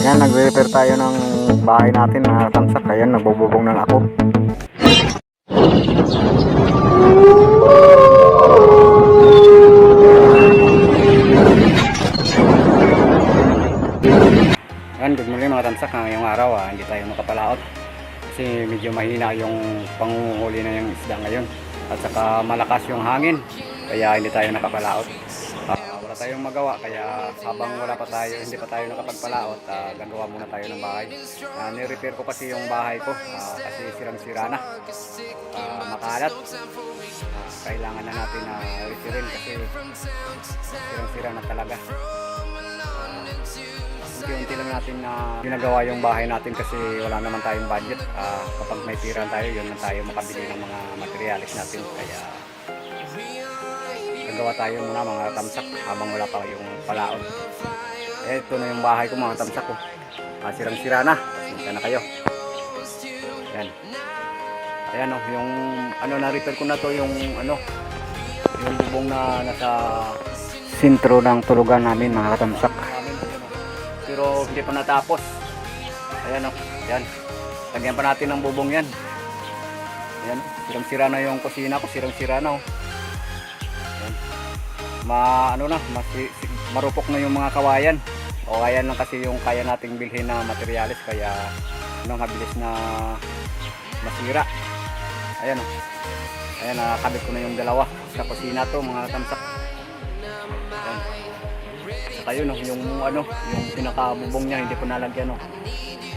Yan, nagre-repair tayo ng bahay natin na tamsak. Ayan, nagbububong ng ako. Yan, good morning mga tamsak. Ngayong araw, ah, hindi tayo makapalaot. Kasi medyo mahina yung panguhuli na yung isda ngayon. At saka malakas yung hangin. Kaya hindi tayo nakapalaot. Ah, wala tayong magawa. Kaya habang wala pa tayo, hindi pa tayo nakapagpalaot, ah, gagawa muna tayo ng bahay. Ah, ni-repair ko kasi yung bahay ko. ah, kasi sirang-sira na. Ah, makalat. Ah, kailangan na natin na repairin kasi sirang-sira na talaga. Unti-unti lang natin na ginagawa yung bahay natin kasi wala naman tayong budget. Ah, kapag may tira tayo, yun na tayo makabili ng mga materialis natin. Kaya gagawa tayo muna mga tamsak habang wala pa yung palaot. Eh, ito na yung bahay ko mga tamsak ko. Ah, sirang-sira na. Pasensya na kayo. Yan. Ayan o, yung ano na-repair ko na to yung ano, yung bubong na nasa sentro ng tulugan namin mga katamsak. Pero hindi pa natapos. Ayan o, yan. Lagyan pa natin ng bubong yan. Ayan, sirang-sira na yung kusina ko, sirang-sira na o. Ayan. Ma, ano na, mas, marupok na yung mga kawayan. O ayan lang kasi yung kaya nating bilhin na materialis kaya ano, mabilis na masira. Ayan o. Ayan, nakakabit ko na yung dalawa sa kusina to mga tamsak. Ayan. Saka yun, no, yung ano, yung pinakabubong niya hindi ko nalagyan no.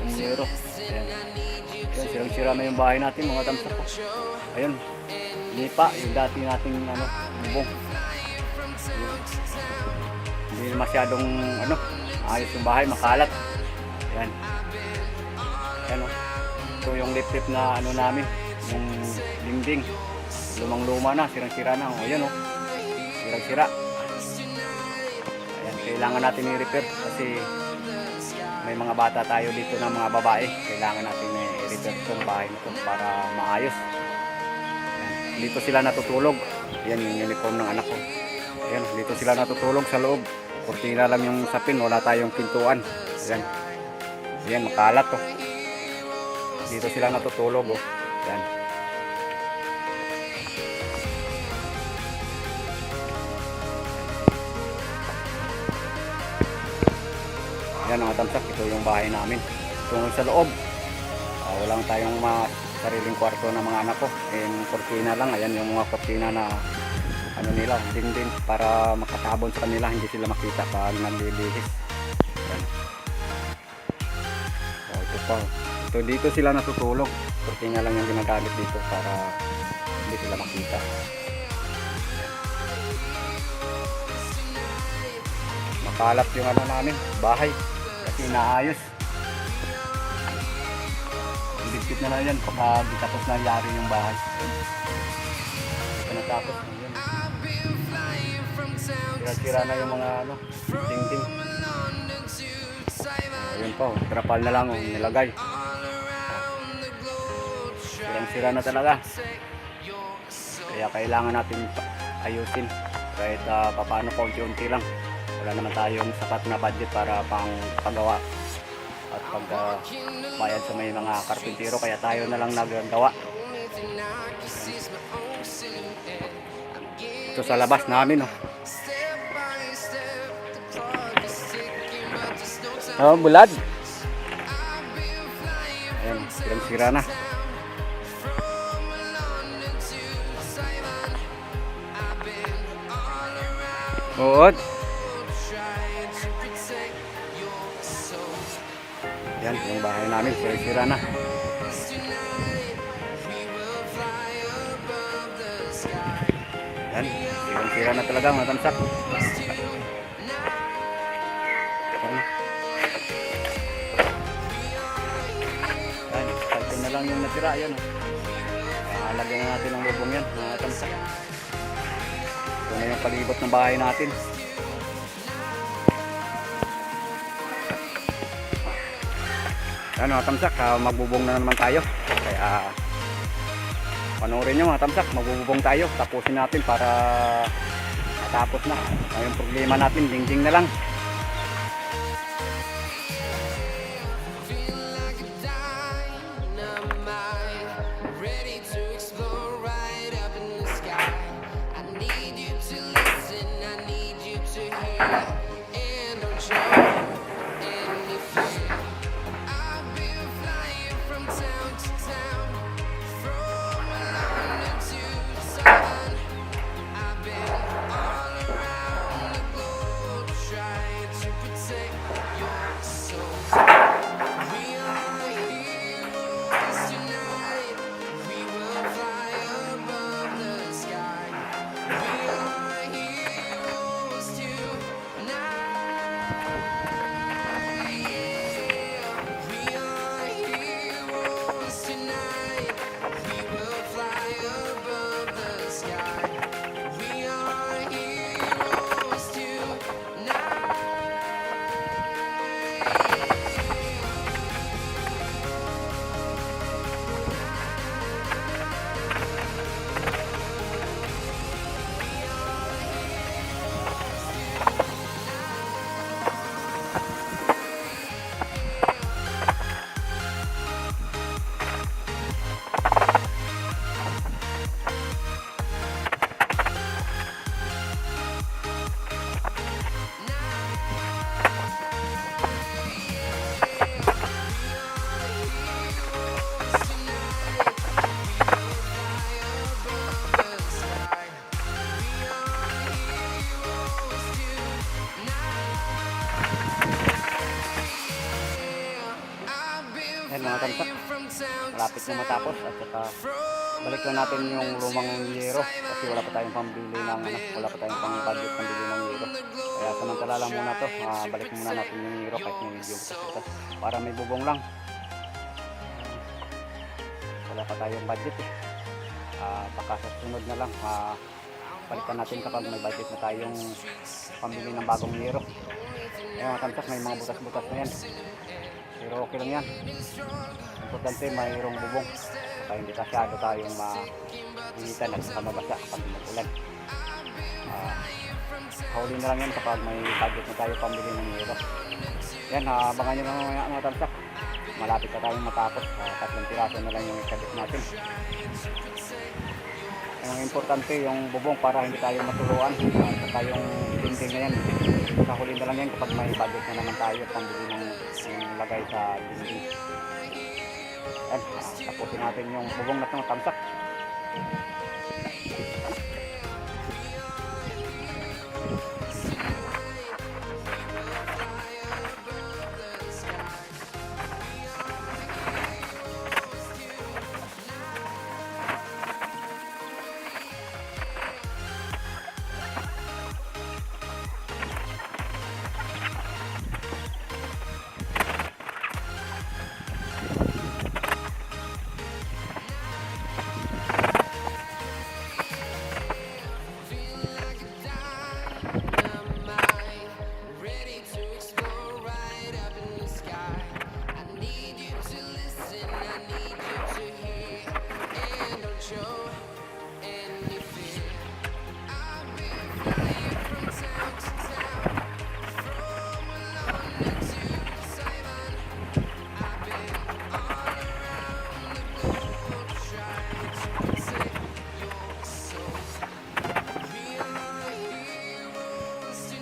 Yung zero. Ayan. Ayan, sirang-sira na yung bahay natin mga tamsak ko. Ayun. Lipa, yung dati nating ano, bubong. Hindi masyadong ano, ayos yung bahay, makalat. Ayan. Ayan o. Ito yung lip-lip na ano namin, yung dingding. Lumang-luma na, sirang-sira na. O, ayan o. Sirang-sira. Ayan, kailangan natin i-repair kasi may mga bata tayo dito na mga babae. Kailangan natin i-repair itong bahay nito para maayos. Ayan, dito sila natutulog. Ayan yung uniform ng anak ko. Ayan, dito sila natutulog sa loob. Kurtina lang yung sapin, wala tayong pintuan. Ayan. Ayan, makalat to. Dito sila natutulog oh. Ayan. Ayan mga tamsak, ito yung bahay namin. Tungo sa loob. Ah, wala tayong mga sariling kwarto ng mga anak ko. Yung kortina lang, ayan yung mga kortina na ano nila, din din para makatabon sa kanila, hindi sila makita pag naglilihis. Ayan. Oh, ito pa. Ito dito sila natutulog. Kortina lang yung ginagamit dito para hindi sila makita. Makalat yung ano namin, bahay. Kasi naayos. Bigkit na lang yan di tapos na yari yung bahay. Ito natapos na yun. Sira-sira na yung mga ano, dingding. Ayun pa, oh, trapal na lang oh, nilagay. Sirang-sira na talaga. Kaya kailangan natin ayusin. Kahit uh, paano pa unti-unti lang. Wala naman tayong sapat na budget para pang paggawa at pag ah, bayad sa may mga karpintero kaya tayo na lang nagagawa. Ito sa labas namin oh. Oh, bulad. Ayan, sirang-sira na. Uod. Yan, yung bahay namin, sira-sira na. Yan, sirang-sira na talaga mga tamsak. Yan. Natira, yan. Oh. Kaya lagyan na natin ng lubong yan, mga tamsak. Ito na yung palibot ng bahay natin. Ano, mga tamsak, ah, magbubong na naman tayo. Kaya, panoorin nyo mga tamsak, magbubong tayo. Tapusin natin para matapos na. Ang problema natin, dingding na lang. hair and a jaw. Malapit matapos at saka balik na natin yung lumang yero kasi wala pa tayong pambili ng ano, wala pa tayong pang budget pambili ng yero. Kaya samantala lang muna to, ah, balik muna natin yung yero kahit may medyo butas para may bubong lang. Wala pa tayong budget eh. Ah, baka sa sunod na lang, ah, balikan natin kapag may budget na tayong pambili ng bagong yero. Ayan mga tamsak, may mga butas-butas na yan. Pero okay lang yan. Importante mayroong bubong. Kaya hindi kasyado tayong mainitan at saka mabasa kapag umuulan. Uh, huli na lang yan kapag may budget na tayo pambili ng hero. Yan, ah, abangan nyo lang mga, mga tamsak. Malapit na tayong matapos. Uh, tatlong piraso na lang yung ikabit natin. Ang importante yung bubong para hindi tayo matuluan. Uh, saka yung dinding na yan. Sa huli na lang yan kapag may budget na naman tayo pambili ng yung lagay sa dinding. Yan, ah, tapusin natin yung bubong na itong tamsak.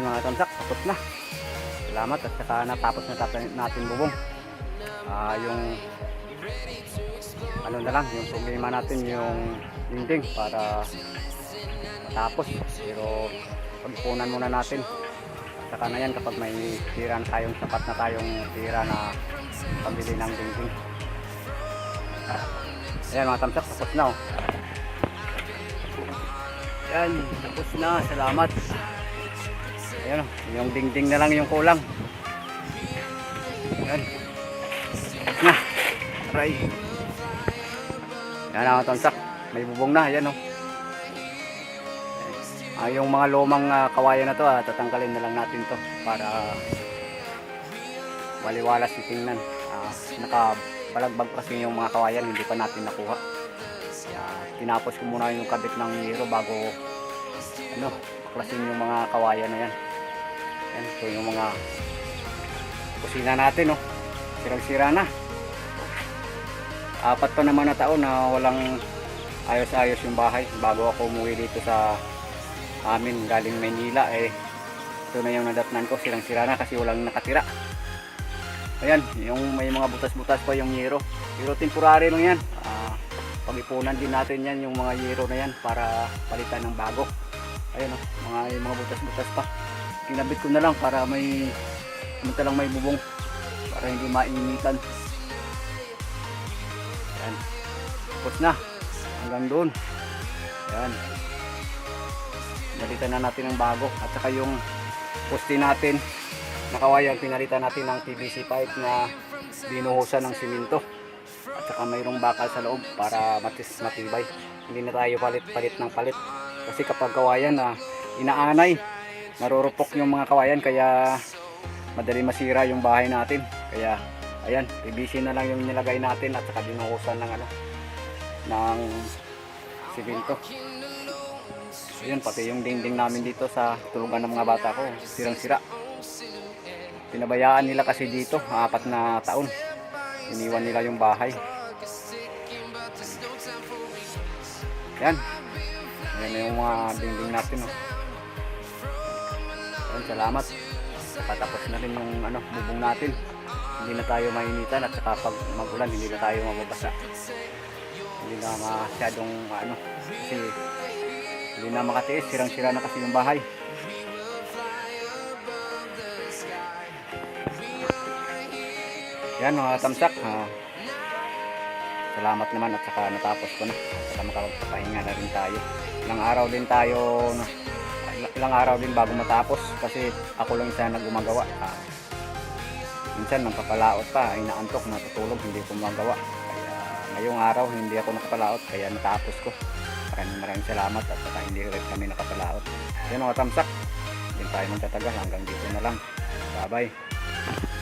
Ayan mga tamsak, tapos na. Salamat at saka natapos na natin, bubong. Ah, yung ano na lang, yung problema natin yung dingding para matapos. Pero pagpunan muna natin. Saka na yan kapag may tira na tayong sapat na tayong tira na pambili ng dingding. Ah, Ayan mga tamsak, tapos na oh. Yan, tapos na. Salamat. Ayan, yung dingding na lang yung kulang. Yan. Tapos na. Aray. Yan ang tansak. May bubong na. Yan, oh. Ah, yung mga lumang ah, kawayan na to, ah, tatanggalin na lang natin to para maliwalas yung tingnan. Ah, nakabalagbag kasi yung mga kawayan, hindi pa natin nakuha. Kaya tinapos ko muna yung kabit ng hero bago ano, klasin yung mga kawayan na yan. Yan, ito yung mga kusina natin, oh. Sirang-sira na. Apat pa naman na taon na walang ayos-ayos yung bahay. Bago ako umuwi dito sa amin galing Maynila eh ito na yung nadatnan ko. Sirang-sira na kasi walang nakatira. Ayan yung may mga butas-butas pa yung yero. Pero temporary lang yan. Ah, pag-ipunan din natin yan yung mga yero na yan para palitan ng bago. Ayun oh, mga, mga butas-butas pa kinabit ko na lang para may kumita lang may bubong. Para hindi mainitan yan tapos na. Hanggang doon. Yan Pinalitan na natin ng bago. At saka yung poste natin. Nakawayan pinalitan natin ng PVC pipe na binuhusan ng simento. At saka mayroong bakal sa loob para matis matibay. Hindi na tayo palit-palit ng palit. Kasi kapag kawayan na inaanay narurupok yung mga kawayan kaya madali masira yung bahay natin kaya ayan PVC na lang yung nilagay natin at saka binuhusan ng ano ng simento Ayun, pati yung dingding namin dito sa tulugan ng mga bata ko, sirang-sira. Pinabayaan nila kasi dito, apat na taon. Iniwan nila yung bahay. Yan. Yan yung mga dingding natin. Oh. Ayun, salamat. Patapos na rin yung ano, bubong natin. Hindi na tayo mainitan at saka pag magulan, hindi na tayo mababasa. Hindi na masyadong ano, kasi hindi na makatiis, sirang-sira na kasi yung bahay. Yan mga tamsak. ah, salamat naman at saka natapos ko na. At saka makapagpapahinga na rin tayo. Ilang araw din tayo, il- ilang araw din bago matapos kasi ako lang isa na gumagawa. Ah, minsan nang kapalaot pa, inaantok, natutulog, hindi ko magawa. Kaya ngayong araw hindi ako nakapalaot kaya natapos ko. Maraming maraming salamat at saka hindi rin kami nakapalaot. Yan mga tamsak. Hindi tayo magtatagal hanggang dito na lang. Bye bye.